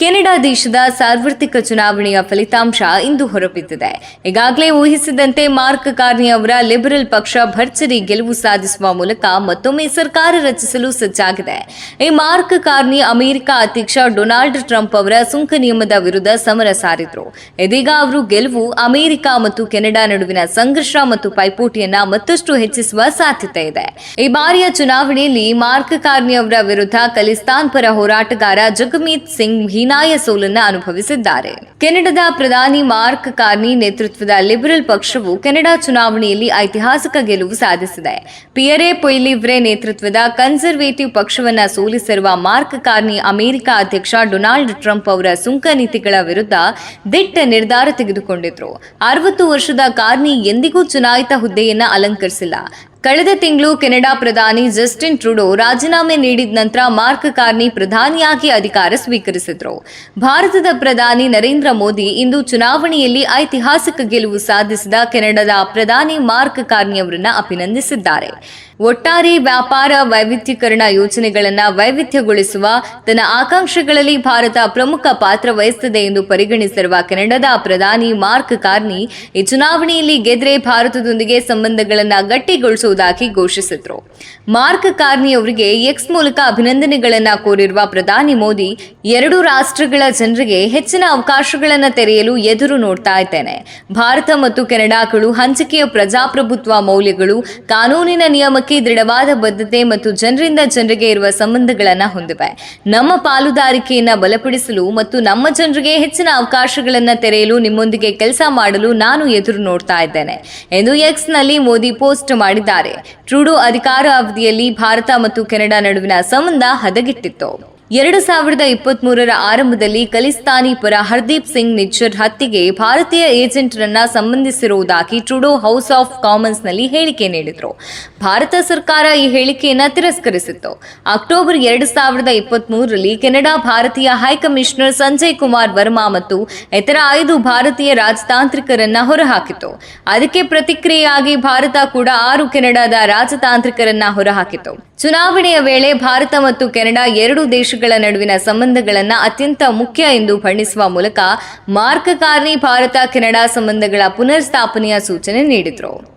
Canada ದೇಶದ ಸಾರ್ವತ್ರಿಕ ಚುನಾವಣೆಯ ಫಲಿತಾಂಶ ಇಂದು ಹೊರಬಿದ್ದಿದೆ. ಈಗಾಗಲೇ ಊಹಿಸಿದಂತೆ ಮಾರ್ಕ್ ಕಾರ್ನಿ ಅವರ ಲಿಬರಲ್ ಪಕ್ಷ ಭರ್ಜರಿ ಗೆಲುವು ಸಾಧಿಸುವ ಮೂಲಕ ಮತ್ತೊಮ್ಮೆ ಸರ್ಕಾರ ರಚಿಸಲು ಸಜ್ಜಾಗಿದೆ. ಈ ಮಾರ್ಕ್ ಕಾರ್ನಿ ಅಮೆರಿಕ ಅಧ್ಯಕ್ಷ ಡೊನಾಲ್ಡ್ ಟ್ರಂಪ್ ಅವರ ಸುಂಕ ನಿಯಮದ ವಿರುದ್ಧ ಸಮರ ಸಾರಿದ್ರು. ಇದೀಗ ಅವರು ಗೆಲುವು ಅಮೆರಿಕ ಮತ್ತು ಕೆನಡಾ ನಡುವಿನ ಸಂಘರ್ಷ ಮತ್ತು ಪೈಪೋಟಿಯನ್ನ ಮತ್ತಷ್ಟು ಹೆಚ್ಚಿಸುವ ಸಾಧ್ಯತೆ ಇದೆ. ಈ ಬಾರಿಯ ಚುನಾವಣೆಯಲ್ಲಿ ಮಾರ್ಕ್ ಕಾರ್ನಿ ಅವರ ವಿರುದ್ಧ ಖಲಿಸ್ತಾನ್ ಪರ ಹೋರಾಟಗಾರ ಜಗಮೀತ್ ಸಿಂಗ್ ಹೀನಾಯ ಸೋಲನ್ನ ಅನುಭವಿಸಿದ್ದಾರೆ. ಕೆನಡಾದ ಪ್ರಧಾನಿ ಮಾರ್ಕ್ ಕಾರ್ನಿ ನೇತೃತ್ವದ ಲಿಬರಲ್ ಪಕ್ಷವು ಕೆನಡಾ ಚುನಾವಣೆಯಲ್ಲಿ ಐತಿಹಾಸಿಕ ಗೆಲುವು ಸಾಧಿಸಿದೆ. ಪಿಯರೆ ಪೊಯ್ಲಿವ್ರೆ ನೇತೃತ್ವದ ಕನ್ಸರ್ವೇಟಿವ್ ಪಕ್ಷವನ್ನ ಸೋಲಿಸಿರುವ ಮಾರ್ಕ್ ಕಾರ್ನಿ ಅಮೆರಿಕ ಅಧ್ಯಕ್ಷ ಡೊನಾಲ್ಡ್ ಟ್ರಂಪ್ ಅವರ ಸುಂಕ ನೀತಿಗಳ ವಿರುದ್ಧ ದಿಟ್ಟ ನಿರ್ಧಾರ ತೆಗೆದುಕೊಂಡಿದ್ರು. ಅರವತ್ತು ವರ್ಷದ ಕಾರ್ನಿ ಎಂದಿಗೂ ಚುನಾಯಿತ ಹುದ್ದೆಯನ್ನ ಅಲಂಕರಿಸಿಲ್ಲ. ಕಳೆದ ತಿಂಗಳು ಕೆನಡಾ ಪ್ರಧಾನಿ ಜಸ್ಟಿನ್ ಟ್ರುಡೋ ರಾಜೀನಾಮೆ ನೀಡಿದ ನಂತರ ಮಾರ್ಕ್ ಕಾರ್ನಿ ಪ್ರಧಾನಿಯಾಗಿ ಅಧಿಕಾರ ಸ್ವೀಕರಿಸಿದ್ರು. ಭಾರತದ ಪ್ರಧಾನಿ ನರೇಂದ್ರ ಮೋದಿ ಇಂದು ಚುನಾವಣೆಯಲ್ಲಿ ಐತಿಹಾಸಿಕ ಗೆಲುವು ಸಾಧಿಸಿದ ಕೆನಡಾದ ಪ್ರಧಾನಿ ಮಾರ್ಕ್ ಕಾರ್ನಿ ಅವರನ್ನು ಅಭಿನಂದಿಸಿದ್ದಾರೆ. ಒಟ್ಟಾರೆ ವ್ಯಾಪಾರ ವೈವಿಧ್ಯೀಕರಣ ಯೋಜನೆಗಳನ್ನು ವೈವಿಧ್ಯಗೊಳಿಸುವ ತನ್ನ ಆಕಾಂಕ್ಷೆಗಳಲ್ಲಿ ಭಾರತ ಪ್ರಮುಖ ಪಾತ್ರ ವಹಿಸುತ್ತದೆ ಎಂದು ಪರಿಗಣಿಸಿರುವ ಕೆನಡಾದ ಪ್ರಧಾನಿ ಮಾರ್ಕ್ ಕಾರ್ನಿ ಈ ಚುನಾವಣೆಯಲ್ಲಿ ಗೆದ್ರೆ ಭಾರತದೊಂದಿಗೆ ಸಂಬಂಧಗಳನ್ನ ಗಟ್ಟಿಗೊಳಿಸುವುದಾಗಿ ಘೋಷಿಸಿದ್ರು. ಮಾರ್ಕ್ ಕಾರ್ನಿ ಅವರಿಗೆ ಎಕ್ಸ್ ಮೂಲಕ ಅಭಿನಂದನೆಗಳನ್ನು ಕೋರಿರುವ ಪ್ರಧಾನಿ ಮೋದಿ, ಎರಡು ರಾಷ್ಟ್ರಗಳ ಜನರಿಗೆ ಹೆಚ್ಚಿನ ಅವಕಾಶಗಳನ್ನು ತೆರೆಯಲು ಎದುರು ನೋಡ್ತಾ ಇದ್ದೇನೆ. ಭಾರತ ಮತ್ತು ಕೆನಡಾಗಳು ಹಂಚಿಕೆಯ ಪ್ರಜಾಪ್ರಭುತ್ವ ಮೌಲ್ಯಗಳು, ಕಾನೂನಿನ ನಿಯಮಕ್ಕೆ ದೃಢವಾದ ಬದ್ಧತೆ ಮತ್ತು ಜನರಿಂದ ಜನರಿಗೆ ಇರುವ ಸಂಬಂಧಗಳನ್ನು ಹೊಂದಿವೆ. ನಮ್ಮ ಪಾಲುದಾರಿಕೆಯನ್ನು ಬಲಪಡಿಸಲು ಮತ್ತು ನಮ್ಮ ಜನರಿಗೆ ಹೆಚ್ಚಿನ ಅವಕಾಶಗಳನ್ನು ತೆರೆಯಲು ನಿಮ್ಮೊಂದಿಗೆ ಕೆಲಸ ಮಾಡಲು ನಾನು ಎದುರು ನೋಡ್ತಾ ಇದ್ದೇನೆ. ಎಂದು ಎಕ್ಸ್ನಲ್ಲಿ ಮೋದಿ ಪೋಸ್ಟ್ ಮಾಡಿದ್ದಾರೆ ಟ್ರೂಡೋ ಅಧಿಕಾರ ಅವಧಿಯಲ್ಲಿ ಭಾರತ ಮತ್ತು ಕೆನಡಾ ನಡುವಿನ ಸಂಬಂಧ ಹದಗೆಟ್ಟಿತ್ತು. ಎರಡು ಸಾವಿರದ ಇಪ್ಪತ್ಮೂರರ ಆರಂಭದಲ್ಲಿ ಖಲಿಸ್ತಾನಿ ಪರ ಹರ್ದೀಪ್ ಸಿಂಗ್ ನಿಚ್ಚರ್ ಹತ್ಯೆಗೆ ಭಾರತೀಯ ಏಜೆಂಟರನ್ನ ಸಂಬಂಧಿಸಿರುವುದಾಗಿ ಟ್ರುಡೋ ಹೌಸ್ ಆಫ್ ಕಾಮನ್ಸ್ನಲ್ಲಿ ಹೇಳಿಕೆ ನೀಡಿದರು. ಭಾರತ ಸರ್ಕಾರ ಈ ಹೇಳಿಕೆಯನ್ನ ತಿರಸ್ಕರಿಸಿತ್ತು. ಅಕ್ಟೋಬರ್ ಎರಡು ಸಾವಿರದ ಇಪ್ಪತ್ಮೂರರಲ್ಲಿ ಕೆನಡಾ ಭಾರತೀಯ ಹೈಕಮಿಷನರ್ ಸಂಜಯ್ ಕುಮಾರ್ ವರ್ಮಾ ಮತ್ತು ಇತರ ಐದು ಭಾರತೀಯ ರಾಜತಾಂತ್ರಿಕರನ್ನ ಹೊರಹಾಕಿತು ಅದಕ್ಕೆ ಪ್ರತಿಕ್ರಿಯೆಯಾಗಿ ಭಾರತ ಕೂಡ ಆರು ಕೆನಡಾದ ರಾಜತಾಂತ್ರಿಕರನ್ನ ಹೊರಹಾಕಿತು ಚುನಾವಣೆಯ ವೇಳೆ ಭಾರತ ಮತ್ತು ಕೆನಡಾ ಎರಡು ದೇಶಗಳ ನಡುವಿನ ಸಂಬಂಧಗಳನ್ನು ಅತ್ಯಂತ ಮುಖ್ಯ ಎಂದು ಬಣ್ಣಿಸುವ ಮೂಲಕ ಮಾರ್ಕ್ ಕಾರ್ನಿ ಭಾರತ ಕೆನಡಾ ಸಂಬಂಧಗಳ ಪುನರ್ ಸ್ಥಾಪನೆಯ ಸೂಚನೆ ನೀಡಿದ್ರು.